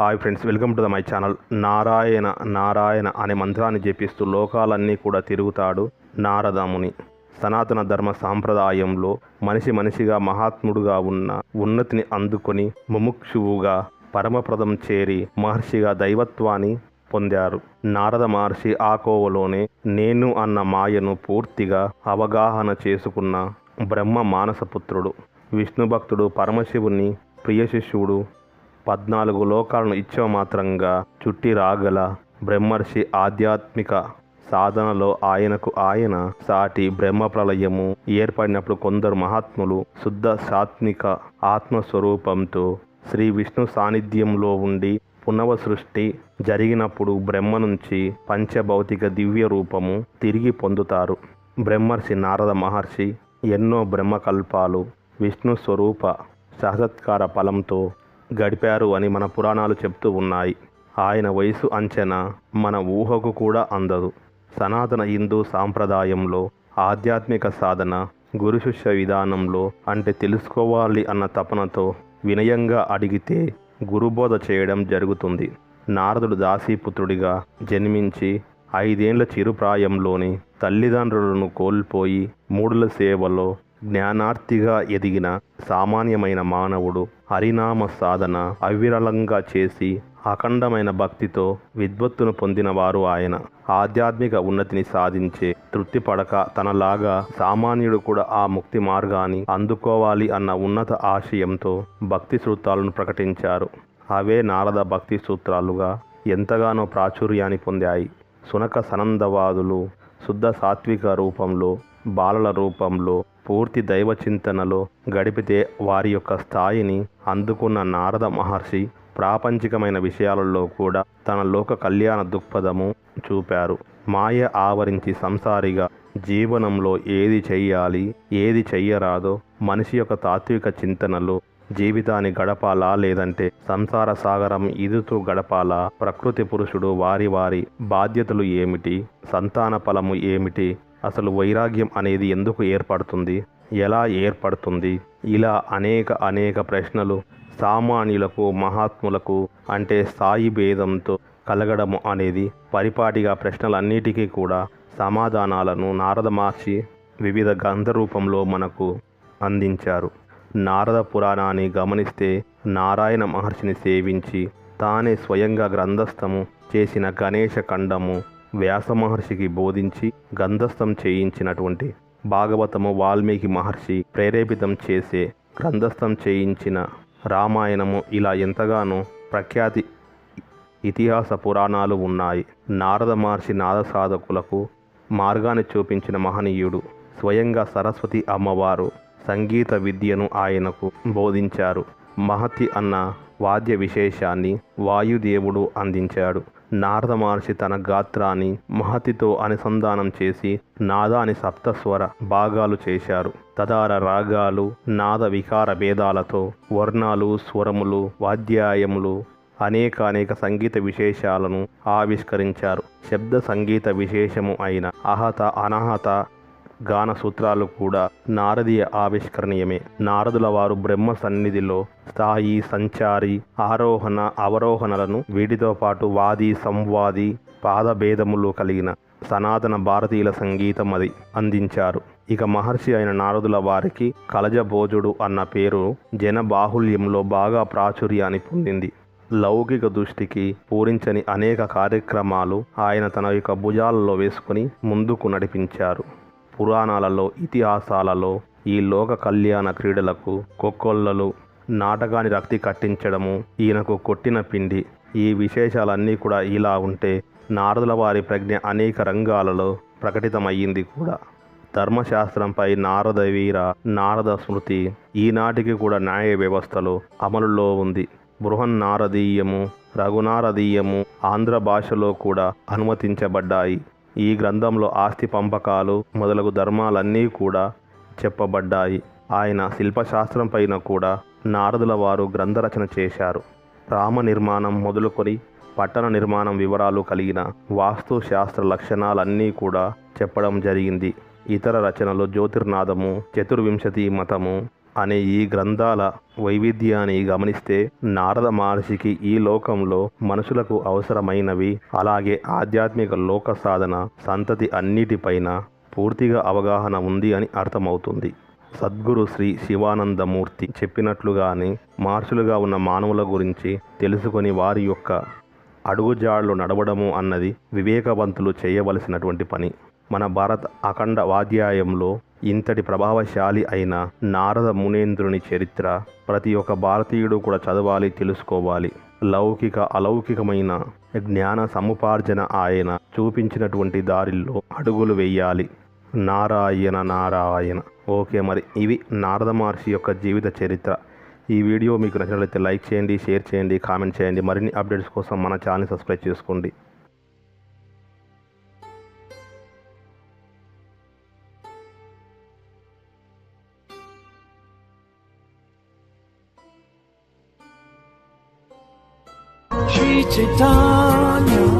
Hi friends welcome to the my channel Narayana Narayana అనే మంత్రాన్ని జపిస్తూ లోకాలన్నీ కూడా తిరుగుతాడు నారదముని. సనాతన ధర్మ సాంప్రదాయంలో మనిషి మనిషిగా మహాత్ముడుగా ఉన్న ఉన్నతిని అందుకొని ముముక్షువుగా పరమప్రదం చేరి మహర్షిగా దైవత్వాన్ని పొందారు. నారద మహర్షి ఆ కోవలోనే నేను అన్న మాయను పూర్తిగా అవగాహన చేసుకున్న బ్రహ్మ మానసపుత్రుడు విష్ణు భక్తుడు పరమశివుని ప్రియ శిష్యుడు పద్నాలుగు లోకాలను ఇచ్చమాత్రంగా చుట్టి రాగల బ్రహ్మర్షి ఆధ్యాత్మిక సాధనలో ఆయనకు ఆయన సాటి బ్రహ్మ ప్రళయము ఏర్పడినప్పుడు కొందరు మహాత్ములు శుద్ధ సాత్విక ఆత్మస్వరూపంతో శ్రీ విష్ణు సాన్నిధ్యంలో ఉండి పునవ సృష్టి జరిగినప్పుడు బ్రహ్మ నుంచి పంచభౌతిక దివ్య రూపము తిరిగి పొందుతారు. బ్రహ్మర్షి నారద మహర్షి ఎన్నో బ్రహ్మకల్పాలు విష్ణు స్వరూప సహసత్కార ఫలంతో గడిపారు అని మన పురాణాలు చెప్తూ ఉన్నాయి. ఆయన వయసు అంచనా మన ఊహకు కూడా అందదు. సనాతన హిందూ సాంప్రదాయంలో ఆధ్యాత్మిక సాధన గురు శిష్య విధానంలో అంటే తెలుసుకోవాలి అన్న తపనతో వినయంగా అడిగితే గురుబోధ చేయడం జరుగుతుంది. నారదుడు దాసీపుత్రుడిగా జన్మించి ఐదేండ్ల చిరుప్రాయంలోని తల్లిదండ్రులను కోల్పోయి మూడుల సేవలో జ్ఞానార్థిగా ఎదిగిన సామాన్యమైన మానవుడు హరినామ సాధన అవిరళంగా చేసి అఖండమైన భక్తితో విద్వత్తును పొందినవారు ఆయన. ఆధ్యాత్మిక ఉన్నతిని సాధించే తృప్తి పడక తనలాగా సామాన్యుడు కూడా ఆ ముక్తి మార్గాన్ని అందుకోవాలి అన్న ఉన్నత ఆశయంతో భక్తి సూత్రాలను ప్రకటించారు. అవే నారద భక్తి సూత్రాలుగా ఎంతగానో ప్రాచుర్యాన్ని పొందాయి. సునక సనందవాదులు శుద్ధ సాత్విక రూపంలో బాలల రూపంలో పూర్తి దైవ చింతనలో గడిపితే వారి యొక్క స్థాయిని అందుకున్న నారద మహర్షి ప్రాపంచికమైన విషయాలలో కూడా తన లోక కళ్యాణ దృక్పథము చూపారు. మాయ ఆవరించి సంసారిగా జీవనంలో ఏది చెయ్యాలి ఏది చెయ్యరాదో మనిషి యొక్క తాత్విక చింతనలో జీవితాన్ని గడపాలా లేదంటే సంసార సాగరం ఇదుతూ గడపాలా? ప్రకృతి పురుషుడు వారి వారి బాధ్యతలు ఏమిటి? సంతాన ఫలము ఏమిటి? అసలు వైరాగ్యం అనేది ఎందుకు ఏర్పడుతుంది? ఎలా ఏర్పడుతుంది? ఇలా అనేక అనేక ప్రశ్నలు సామాన్యులకు మహాత్ములకు అంటే స్థాయి భేదంతో కలగడము అనేది పరిపాటిగా ప్రశ్నలన్నిటికీ కూడా సమాధానాలను నారద మహర్షి వివిధ గ్రంథ రూపంలో మనకు అందించారు. నారద పురాణాన్ని గమనిస్తే నారాయణ మహర్షిని సేవించి తానే స్వయంగా గ్రంథస్థము చేసిన గణేష ఖండము వ్యాస మహర్షికి బోధించి గంధస్థం చేయించినటువంటి భాగవతము వాల్మీకి మహర్షి ప్రేరేపితం చేసే గ్రంథస్థం చేయించిన రామాయణము ఇలా ఎంతగానో ప్రఖ్యాతి ఇతిహాస పురాణాలు ఉన్నాయి. నారద మహర్షి నాద సాధకులకు మార్గాన్ని చూపించిన మహనీయుడు స్వయంగా సరస్వతి అమ్మవారు సంగీత విద్యను ఆయనకు బోధించారు. మహతి అన్న వాద్య విశేషాన్ని వాయుదేవుడు అందించాడు. నారద మహర్షి తన గాత్రాన్ని మహతితో అనుసంధానం చేసి నాదాని సప్తస్వర భాగాలు చేశారు. తదార రాగాలు నాద వికార భేదాలతో వర్ణాలు స్వరములు వాద్యాయములు అనేక అనేక సంగీత విశేషాలను ఆవిష్కరించారు. శబ్ద సంగీత విశేషము అయిన అహత అనాహత గాన సూత్రాలు కూడా నారదీయ ఆవిష్కరణీయమే. నారదుల వారు బ్రహ్మ సన్నిధిలో స్థాయి సంచారి ఆరోహణ అవరోహణలను వీటితో పాటు వాది సంవాది పాదభేదములు కలిగిన సనాతన భారతీయుల సంగీతం అది అందించారు. ఇక మహర్షి అయిన నారదుల వారికి కలజభోజుడు అన్న పేరు జన బాహుల్యంలో బాగా ప్రాచుర్యాన్ని పొందింది. లౌకిక దృష్టికి పూరించని అనేక కార్యక్రమాలు ఆయన తన యొక్క భుజాలలో వేసుకుని ముందుకు నడిపించారు. పురాణాలలో ఇతిహాసాలలో ఈ లోక కళ్యాణ క్రీడలకు కొక్కొల్లలు నాటకాన్ని రక్తి కట్టించడము ఈయనకు కొట్టిన పిండి. ఈ విశేషాలన్నీ కూడా ఇలా ఉంటే నారదుల వారి ప్రజ్ఞ అనేక రంగాలలో ప్రకటితమయ్యింది కూడా. ధర్మశాస్త్రంపై నారద వీర నారద స్మృతి ఈనాటికి కూడా న్యాయ వ్యవస్థలో అమలులో ఉంది. బృహన్నారదీయము రఘునారదీయము ఆంధ్ర భాషలో కూడా అనుమతించబడ్డాయి. ఈ గ్రంథంలో ఆస్తి పంపకాలు మొదలగు ధర్మాలన్నీ కూడా చెప్పబడ్డాయి. ఆయన శిల్పశాస్త్రం పైన కూడా నారదుల వారు గ్రంథరచన చేశారు. రామ నిర్మాణం మొదలుకొని పట్టణ నిర్మాణం వివరాలు కలిగిన వాస్తు శాస్త్ర లక్షణాలన్నీ కూడా చెప్పడం జరిగింది. ఇతర రచనలు జ్యోతిర్నాదము చతుర్వింశతి మతము అనే ఈ గ్రంథాల వైవిధ్యాన్ని గమనిస్తే నారద మహర్షికి ఈ లోకంలో మనుషులకు అవసరమైనవి అలాగే ఆధ్యాత్మిక లోక సాధన సంతతి అన్నిటిపైన పూర్తిగా అవగాహన ఉంది అని అర్థమవుతుంది. సద్గురు శ్రీ శివానందమూర్తి చెప్పినట్లుగానే మహర్షులుగా ఉన్న మానవుల గురించి తెలుసుకొని వారి యొక్క అడుగుజాడలు నడవడము అన్నది వివేకవంతులు చేయవలసినటువంటి పని. మన భారత అఖండ వాధ్యాయంలో ఇంతటి ప్రభావశాలి అయిన నారద మునేంద్రుని చరిత్ర ప్రతి ఒక్క భారతీయుడు కూడా చదవాలి తెలుసుకోవాలి. లౌకిక అలౌకికమైన జ్ఞాన సముపార్జన ఆయన చూపించినటువంటి దారిల్లో అడుగులు వెయ్యాలి నారాయణ నారాయణ. ఓకే మరి ఇవి నారద మహర్షి యొక్క జీవిత చరిత్ర. ఈ వీడియో మీకు నచ్చినట్లయితే లైక్ చేయండి షేర్ చేయండి కామెంట్ చేయండి. మరిన్ని అప్డేట్స్ కోసం మన ఛానల్ సబ్స్క్రైబ్ చేసుకోండి. Tricedonia